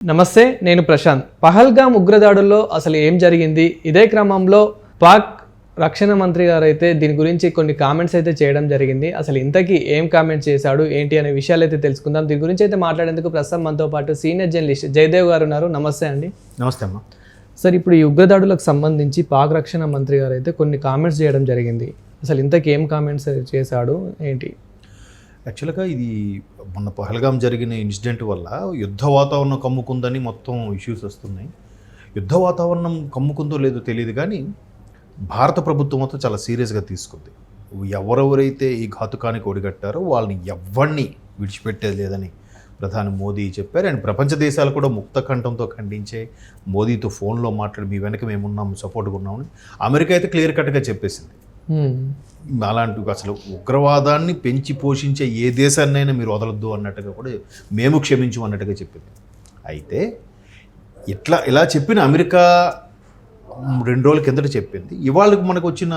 నమస్తే నేను ప్రశాంత్. పహల్గామ్ ఉగ్రదాడుల్లో అసలు ఏం జరిగింది? ఇదే క్రమంలో పాక్ రక్షణ మంత్రి గారు అయితే దీని గురించి కొన్ని కామెంట్స్ అయితే చేయడం జరిగింది. అసలు ఇంతకీ ఏం కామెంట్ చేశాడు? ఏంటి అనే విషయాలు అయితే తెలుసుకుందాం. దీని గురించి అయితే మాట్లాడేందుకు ప్రస్తుతం మనతో పాటు సీనియర్ జర్నలిస్ట్ జయదేవ్ గారు ఉన్నారు. నమస్తే అండి. నమస్తే అమ్మా. సార్ ఇప్పుడు ఈ ఉగ్రదాడులకు సంబంధించి పాక్ రక్షణ మంత్రి గారు అయితే కొన్ని కామెంట్స్ చేయడం జరిగింది. అసలు ఇంతకీ ఏం కామెంట్స్ చేశాడు? ఏంటి? యాక్చువల్గా ఇది మొన్న పహల్గాం జరిగిన ఇన్సిడెంట్ వల్ల యుద్ధ వాతావరణం కమ్ముకుందని మొత్తం ఇష్యూస్ వస్తున్నాయి. యుద్ధ వాతావరణం కమ్ముకుందో లేదో తెలియదు కానీ భారత ప్రభుత్వం మొత్తం చాలా సీరియస్గా తీసుకుంది. ఎవరెవరైతే ఈ ఘాతుకానికి ఒడిగట్టారో వాళ్ళని ఎవరిని విడిచిపెట్టేది లేదని ప్రధాని మోదీ చెప్పారు. అండ్ ప్రపంచ దేశాలు కూడా ముక్త కంఠంతో ఖండించే మోదీతో ఫోన్లో మాట్లాడి మీ వెనక మేమున్నాము సపోర్ట్గా ఉన్నామని అమెరికా అయితే క్లియర్ కట్గా చెప్పేసింది. అలాంటి అసలు ఉగ్రవాదాన్ని పెంచి పోషించే ఏ దేశాన్నైనా మీరు వదలొద్దు అన్నట్టుగా కూడా మేము క్షమించు అన్నట్టుగా చెప్పింది. అయితే ఇట్లా ఇలా చెప్పిన అమెరికా రెండు రోజుల కిందట చెప్పింది. ఇవాళ మనకు వచ్చిన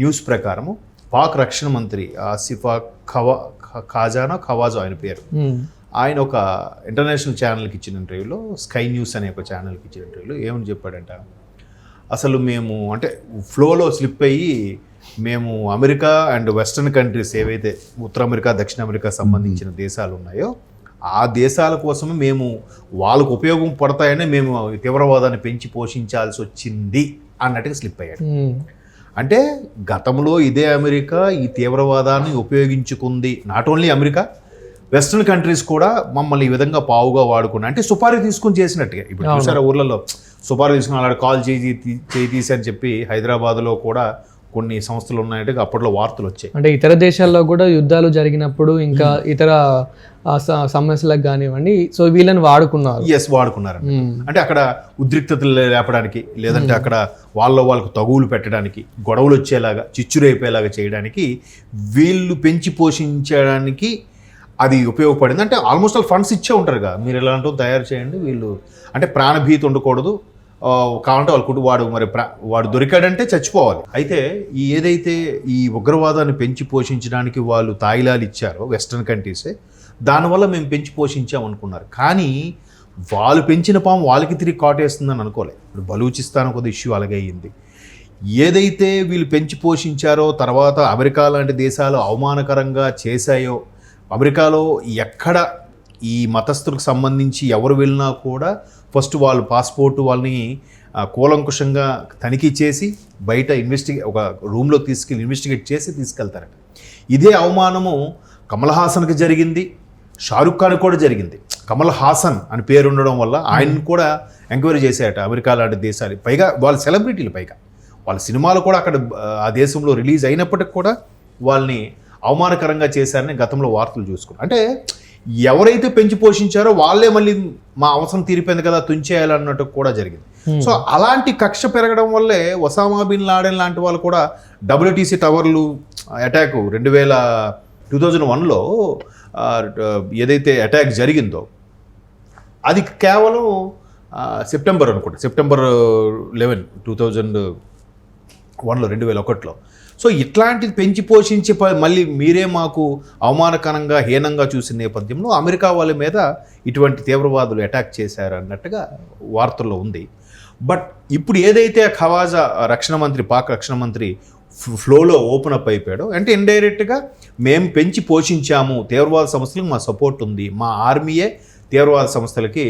న్యూస్ ప్రకారము పాక్ రక్షణ మంత్రి ఆసిఫా ఖవా ఖాజానా ఖవాజా ఆయన పేరు. ఆయన ఒక ఇంటర్నేషనల్ ఛానల్కి ఇచ్చిన ఇంటర్వ్యూలో స్కై న్యూస్ అనే ఒక ఛానల్కి ఇచ్చిన ఇంటర్వ్యూలో ఏమని చెప్పాడంట? అసలు మేము అంటే ఫ్లోలో స్లిప్ అయ్యి మేము అమెరికా అండ్ వెస్ట్రన్ కంట్రీస్ ఏవైతే ఉత్తర అమెరికా దక్షిణ అమెరికా సంబంధించిన దేశాలు ఉన్నాయో ఆ దేశాల కోసమే మేము వాళ్ళకు ఉపయోగం పడతాయని మేము తీవ్రవాదాన్ని పెంచి పోషించాల్సి వచ్చింది అన్నట్టుగా స్లిప్ అయ్యాడు. అంటే గతంలో ఇదే అమెరికా ఈ తీవ్రవాదాన్ని ఉపయోగించుకుంది. Not only America western countries కూడా మమ్మల్ని ఈ విధంగా పావుగా వాడుకున్నాయి అంటే సుపారీ తీసుకుని చేసినట్టుగా. ఇప్పుడు చూసారా ఊర్లలో సుపారీ తీసుకుని అలాంటి కాల్ చేయి చేయి తీసి అని చెప్పి హైదరాబాద్లో కూడా కొన్ని సంస్థలు ఉన్నాయంటే అప్పట్లో వార్తలు వచ్చాయి. అంటే ఇతర దేశాల్లో కూడా యుద్ధాలు జరిగినప్పుడు ఇంకా ఇతర ఆ, స- సమస్యలకు కానివ్వండి సో వీళ్ళని వాడుకున్నారు. ఎస్ వాడుకున్నారు మ్మ్. అంటే అక్కడ ఉద్రిక్తతలు లేపడానికి లేదంటే అక్కడ వాళ్ళ వాళ్ళకు తగువులు పెట్టడానికి గొడవలు వచ్చేలాగా చిచ్చురైపోయేలాగా చేయడానికి వీళ్ళు పెంచి పోషించడానికి అది ఉపయోగపడింది. అంటే ఆల్మోస్ట్ ఆల్ ఫండ్స్ ఇచ్చే ఉంటారు కదా మీరు ఎలాంటి తయారు చేయండి వీళ్ళు అంటే ప్రాణభీతి ఉండకూడదు. కావాలంటే వాళ్ళ కుటుంబ వాడు మరి వాడు దొరికాడంటే చచ్చిపోవాలి. అయితే ఈ ఏదైతే ఈ ఉగ్రవాదాన్ని పెంచి పోషించడానికి వాళ్ళు తాయిలాలు ఇచ్చారో వెస్ట్రన్ కంట్రీసే దానివల్ల మేము పెంచి పోషించాం అనుకున్నారు. కానీ వాళ్ళు పెంచిన పాము వాళ్ళకి తిరిగి కాటేస్తుందని అనుకోలేదు బలూచిస్తాన్ ఒక ఇష్యూ అలాగే అయ్యింది. ఏదైతే వీళ్ళు పెంచి పోషించారో తర్వాత అమెరికా లాంటి దేశాలు అవమానకరంగా చేశాయో అమెరికాలో ఎక్కడ ఈ మతస్థులకు సంబంధించి ఎవరు వెళ్ళినా కూడా ఫస్ట్ వాళ్ళు పాస్పోర్ట్ వాళ్ళని కూలంకుషంగా తనిఖీ చేసి బయట ఇన్వెస్టిగే ఒక రూమ్లో తీసుకెళ్ళి ఇన్వెస్టిగేట్ చేసి తీసుకెళ్తారట. ఇదే అవమానము కమల్ హాసన్కి జరిగింది షారుఖ్ ఖాన్ కూడా జరిగింది. కమల్ హాసన్ అని పేరు ఉండడం వల్ల ఆయన కూడా ఎంక్వైరీ చేశారట అమెరికా లాంటి దేశాలు. పైగా వాళ్ళ సెలబ్రిటీలు పైగా. వాళ్ళ సినిమాలు కూడా అక్కడ ఆ దేశంలో రిలీజ్ అయినప్పటికి కూడా వాళ్ళని అవమానకరంగా చేశారని గతంలో వార్తలు చూసుకున్నాం. అంటే ఎవరైతే పెంచి పోషించారో వాళ్ళే మళ్ళీ మా అవసరం తీరిపోయింది కదా తుంచేయాలన్నట్టు కూడా జరిగింది. సో అలాంటి కక్ష పెరగడం వల్లే ఒసామా బిన్ లాడెన్ లాంటి వాళ్ళు కూడా డబ్ల్యూటీసీ టవర్లు అటాక్ రెండు వేల టూ థౌజండ్ వన్లో ఏదైతే అటాక్ జరిగిందో అది కేవలం సెప్టెంబర్ అనుకుంటా సెప్టెంబర్ లెవెన్ టూ థౌజండ్ వన్లో రెండు వేల ఒకటిలో. సో ఇట్లాంటిది పెంచి పోషించి మళ్ళీ మీరే మాకు అవమానకరంగా హీనంగా చూసిన నేపథ్యంలో అమెరికా వాళ్ళ మీద ఇటువంటి తీవ్రవాదులు అటాక్ చేశారు అన్నట్టుగా వార్తల్లో ఉంది. బట్ ఇప్పుడు ఏదైతే ఖవాజా రక్షణ మంత్రి పాక్ రక్షణ మంత్రి ఫ్లోలో ఓపెన్ అప్ అయిపోయాడో అంటే ఇండైరెక్ట్గా మేము పెంచి పోషించాము తీవ్రవాద సంస్థలకు మా సపోర్ట్ ఉంది మా ఆర్మీయే తీవ్రవాద సంస్థలకి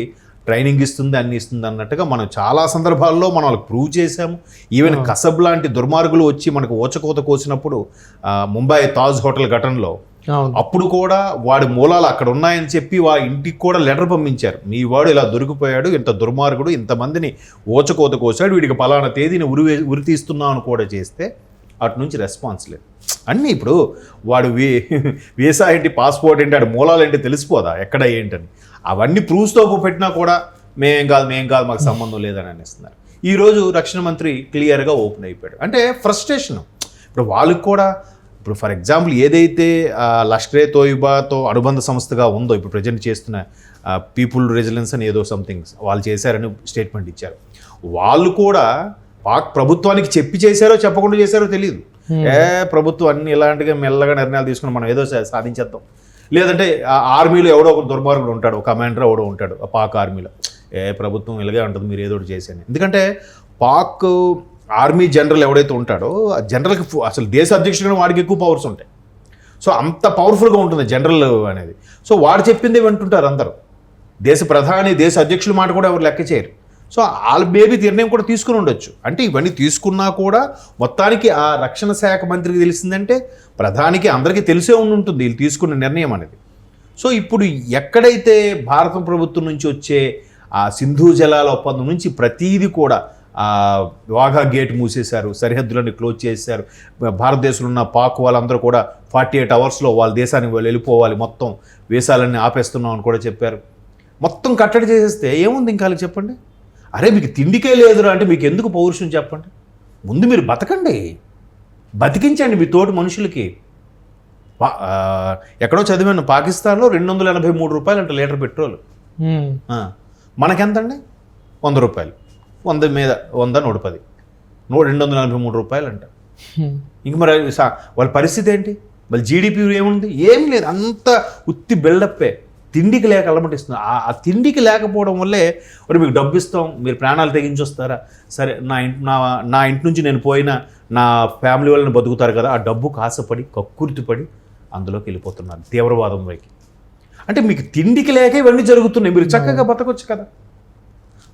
ట్రైనింగ్ ఇస్తుంది అన్ని ఇస్తుంది అన్నట్టుగా మనం చాలా సందర్భాల్లో మనం వాళ్ళకి ప్రూవ్ చేశాము. ఈవెన్ కసబ్ లాంటి దుర్మార్గులు వచ్చి మనకు ఓచకోత కోసినప్పుడు ముంబై తాజ్ హోటల్ ఘటనలో అప్పుడు కూడా వాడి మూలాలు అక్కడ ఉన్నాయని చెప్పి వా ఇంటికి కూడా లెటర్ పంపించారు. మీ వాడు ఇలా దొరికిపోయాడు ఇంత దుర్మార్గుడు ఇంతమందిని ఓచకోత కోసాడు వీడికి పలానా తేదీని ఉరి ఉరి తీస్తున్నాం అని కూడా చేస్తే అటు నుంచి రెస్పాన్స్ లేదు. అన్నీ ఇప్పుడు వాడు వీ వీసా ఏంటి పాస్పోర్ట్ ఏంటి వాడి మూలాలు ఏంటి తెలిసిపోదా? ఎక్కడ ఏంటని. అవన్నీ ప్రూఫ్స్తో పెట్టినా కూడా మేం కాదు మేం కాదు మాకు సంబంధం లేదని అనేస్తున్నారు. ఈరోజు రక్షణ మంత్రి క్లియర్గా ఓపెన్ అయిపోయాడు. అంటే ఫ్రస్ట్రేషన్ ఇప్పుడు వాళ్ళకి కూడా ఇప్పుడు ఫర్ ఎగ్జాంపుల్ ఏదైతే లష్కరే తోయిబాతో అనుబంధ సంస్థగా ఉందో ఇప్పుడు ప్రజెంట్ చేస్తున్న పీపుల్ రెసిడెన్స్ అని ఏదో సంథింగ్ వాళ్ళు చేశారని స్టేట్మెంట్ ఇచ్చారు. వాళ్ళు కూడా పాక్ ప్రభుత్వానికి చెప్పి చేశారో చెప్పకుండా చేశారో తెలియదు ఏ ప్రభుత్వం అన్ని ఇలాంటిగా మెల్లగా నిర్ణయాలు తీసుకుని మనం ఏదో సాధించేద్దాం. లేదంటే ఆ ఆర్మీలో ఎవడో ఒక దుర్మార్గుడు ఉంటాడు ఒక కమాండర్ ఎవడో ఉంటాడు ఆ పాక్ ఆర్మీలో. ఏ ప్రభుత్వం ఇలాగే ఉంటుంది మీరు ఏదో ఒకటి చేసేది ఎందుకంటే పాక్ ఆర్మీ జనరల్ ఎవడైతే ఉంటాడో ఆ జనరల్కి అసలు దేశ అధ్యక్షుడు వాడికి ఎక్కువ పవర్స్ ఉంటాయి. సో అంత పవర్ఫుల్గా ఉంటుంది జనరల్ అనేది. సో వాడు చెప్పింది వింటుంటారు అందరూ. దేశ ప్రధాని దేశ అధ్యక్షుల మాట కూడా ఎవరు లెక్క చేయరు. సో వాళ్ళ బేబీ నిర్ణయం కూడా తీసుకుని ఉండొచ్చు. అంటే ఇవన్నీ తీసుకున్నా కూడా మొత్తానికి ఆ రక్షణ శాఖ మంత్రికి తెలిసిందంటే ప్రధానికి అందరికీ తెలిసే ఉంటుంది వీళ్ళు తీసుకున్న నిర్ణయం అనేది. సో ఇప్పుడు ఎక్కడైతే భారత ప్రభుత్వం నుంచి వచ్చే ఆ సింధు జలాల ఒప్పందం నుంచి ప్రతీది కూడా ఆ వాఘా గేట్ మూసేశారు సరిహద్దులన్నీ క్లోజ్ చేశారు భారతదేశంలో ఉన్న పాక్ వాళ్ళందరూ కూడా ఫార్టీ ఎయిట్ అవర్స్లో వాళ్ళ దేశానికి వాళ్ళు వెళ్ళిపోవాలి మొత్తం వేసాలన్నీ ఆపేస్తున్నాం అని కూడా చెప్పారు. మొత్తం కట్టడి చేసేస్తే ఏముంది ఇంకా చెప్పండి? అరే మీకు తిండికే లేదురా అంటే మీకు ఎందుకు పౌరుషం చెప్పండి? ముందు మీరు బతకండి. బతికించండి మీ తోటి మనుషులకి. ఎక్కడో చదివాను పాకిస్తాన్లో రెండు వందల ఎనభై మూడు రూపాయలు అంట లీటర్ పెట్రోల్. మనకెంతండి? వంద రూపాయలు. వంద మీద వంద నూట పది. నూ రెండు వందల ఎనభై మూడు రూపాయలు అంట ఇంక మరి వాళ్ళ పరిస్థితి ఏంటి? మళ్ళీ జీడిపి ఏముంది? ఏం లేదు. అంత ఉత్తి బిల్డప్పే. తిండికి లేక అలమటిస్తుంది ఆ ఆ తిండికి లేకపోవడం వల్లే మరి మీకు డబ్బు ఇస్తాం మీరు ప్రాణాలు తెగించి వస్తారా సరే నా ఇంటి నా నా ఇంటి నుంచి నేను పోయినా నా ఫ్యామిలీ వాళ్ళని బతుకుతారు కదా ఆ డబ్బు కాసపడి కక్కుర్తిపడి అందులోకి వెళ్ళిపోతున్నారు తీవ్రవాదం వైపు. అంటే మీకు తిండికి లేక ఇవన్నీ జరుగుతున్నాయి. మీరు చక్కగా బతకొచ్చు కదా.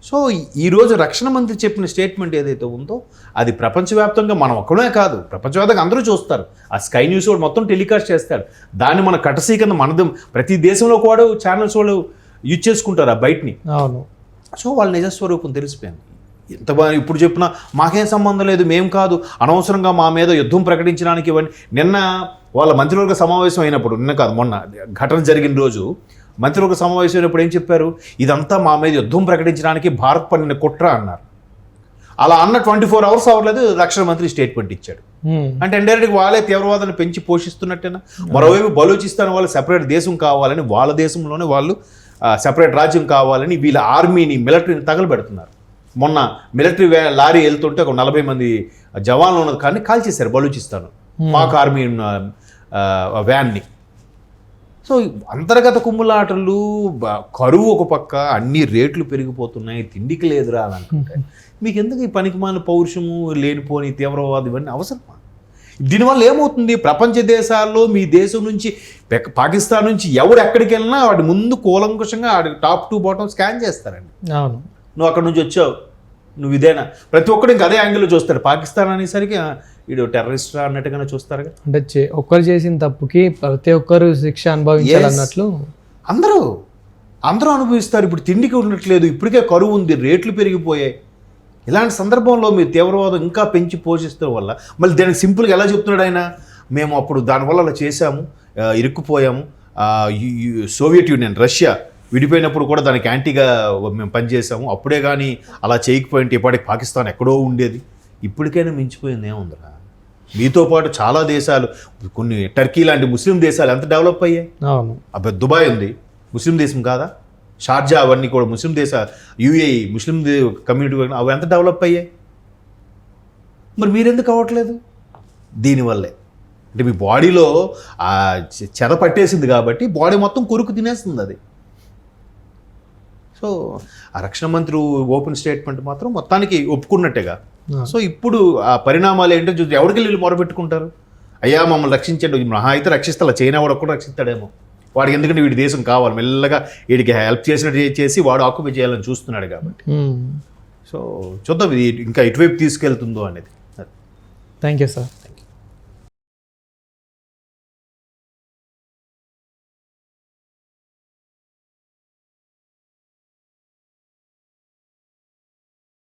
సో ఈరోజు రక్షణ మంత్రి చెప్పిన స్టేట్మెంట్ ఏదైతే ఉందో అది ప్రపంచవ్యాప్తంగా మనం ఒక్కడే కాదు ప్రపంచవ్యాప్తంగా అందరూ చూస్తారు. ఆ స్కై న్యూస్ వాడు మొత్తం టెలికాస్ట్ చేస్తాడు దాన్ని మన కటసీ కింద మనది ప్రతి దేశంలో కూడా ఛానల్స్ వాళ్ళు యూజ్ చేసుకుంటారు ఆ బయటని. అవును. సో వాళ్ళ నిజస్వరూపం తెలిసిపోయింది. ఎంత బాగా ఇప్పుడు చెప్పినా మాకేం సంబంధం లేదు మేం కాదు అనవసరంగా మా మీద యుద్ధం ప్రకటించడానికి ఇవన్నీ. నిన్న వాళ్ళ మంత్రివర్గ సమావేశం అయినప్పుడు నిన్న కాదు మొన్న ఘటన జరిగిన రోజు మంత్రివర్గ సమావేశం అయినప్పుడు ఏం చెప్పారు? ఇదంతా మా మీద యుద్ధం ప్రకటించడానికి భారత్ పన్నిన కుట్ర అన్నారు. అలా అన్న ట్వంటీ ఫోర్ అవర్స్ అవ్వలేదు రక్షణ మంత్రి స్టేట్మెంట్ ఇచ్చాడు. అంటే ఇండైరెక్ట్గా వాళ్ళే తీవ్రవాదాన్ని పెంచి పోషిస్తున్నట్టేనా? మరోవైపు బలూచిస్తాన్ వాళ్ళు సెపరేట్ దేశం కావాలని వాళ్ళ దేశంలోనే వాళ్ళు సెపరేట్ రాజ్యం కావాలని వీళ్ళ ఆర్మీని మిలిటరీని తగలబెడుతున్నారు. మొన్న మిలిటరీ లారీ వెళ్తుంటే ఒక నలభై మంది జవాన్లు ఉన్నది కానీ కాల్చేశారు బలూచిస్తాన్ పాక్ ఆర్మీ వ్యాన్ని. సో అంతర్గత కుమ్ములాటలు కరువు ఒక పక్క అన్ని రేట్లు పెరిగిపోతున్నాయి తిండికి లేదురా అని అంటుంటే మీకు ఎందుకు ఈ పనికిమాలిన పౌరుషము లేనిపోని తీవ్రవాదం ఇవన్నీ అవసరమా? దీనివల్ల ఏమవుతుంది? ప్రపంచ దేశాల్లో మీ దేశం నుంచి పెక్- పాకిస్తాన్ నుంచి ఎవరు ఎక్కడికి వెళ్ళినా వాడి ముందు కూలంకుషంగా వాడి టాప్ టు బాటం స్కాన్ చేస్తారండి. అవును. నువ్వు అక్కడ నుంచి వచ్చావు నువ్వు ఇదేనా? ప్రతి ఒక్కడు ఇంకా అదే యాంగిల్లో చూస్తాడు. పాకిస్తాన్ అనేసరికి వీడు టెర్రరిస్టా అన్నట్టుగానే చూస్తారు అంటే ఒక్కరు చేసిన తప్పుకి ప్రతి ఒక్కరు శిక్ష అనుభవించాలన్నట్లు అందరూ అందరూ అనుభవిస్తారు. ఇప్పుడు తిండికి ఉండట్లేదు ఇప్పటికే కరువు ఉంది రేట్లు పెరిగిపోయాయి. ఇలాంటి సందర్భంలో మీరు తీవ్రవాదం ఇంకా పెంచి పోషిస్తూ వల్ల. మళ్ళీ దానికి సింపుల్గా ఎలా చెప్తున్నాడు ఆయన? మేము అప్పుడు దానివల్ల అలా చేశాము ఇరుక్కుపోయాము. సోవియట్ యూనియన్ రష్యా విడిపోయినప్పుడు కూడా దానికి యాంటీగా మేము పనిచేసాము అప్పుడే కానీ అలా చేయకపోయింటే ఇప్పటికి పాకిస్తాన్ ఎక్కడో ఉండేది. ఇప్పటికైనా మించిపోయింది ఏముందిరా? మీతో పాటు చాలా దేశాలు కొన్ని టర్కీ లాంటి ముస్లిం దేశాలు ఎంత డెవలప్ అయ్యాయి? అవును. అబ్బాయి దుబాయ్ ఉంది. ముస్లిం దేశం కాదా? షార్జా అవన్నీ కూడా ముస్లిం దేశ యుఏఈ ముస్లిం కమ్యూనిటీ అవి ఎంత డెవలప్ అయ్యాయి? మరి మీరెందుకు అవ్వట్లేదు? దీనివల్లే. అంటే మీ బాడీలో ఆ చెద పట్టేసింది కాబట్టి బాడీ మొత్తం కొరుకు తినేస్తుంది అది. సో ఆ రక్షణ మంత్రి ఓపెన్ స్టేట్మెంట్ మాత్రం మొత్తానికి ఒప్పుకున్నట్టేగా. సో ఇప్పుడు ఆ పరిణామాలు ఏంటో చూసి ఎవరికి వీళ్ళు మొరపెట్టుకుంటారు అయ్యా మమ్మల్ని రక్షించండి. మహా అయితే రక్షిస్తా చైనా వాడు కూడా రక్షిస్తాడేమో. వాడికి ఎందుకంటే వీడి దేశం కావాలి. మెల్లగా వీడికి హెల్ప్ చేసినట్టు చేసి వాడు ఆక్యుపై చేయాలని చూస్తున్నాడు కాబట్టి. సో చూద్దాం ఇది ఇంకా ఇటువైపు తీసుకెళ్తుందో అనేది. Thank you sir.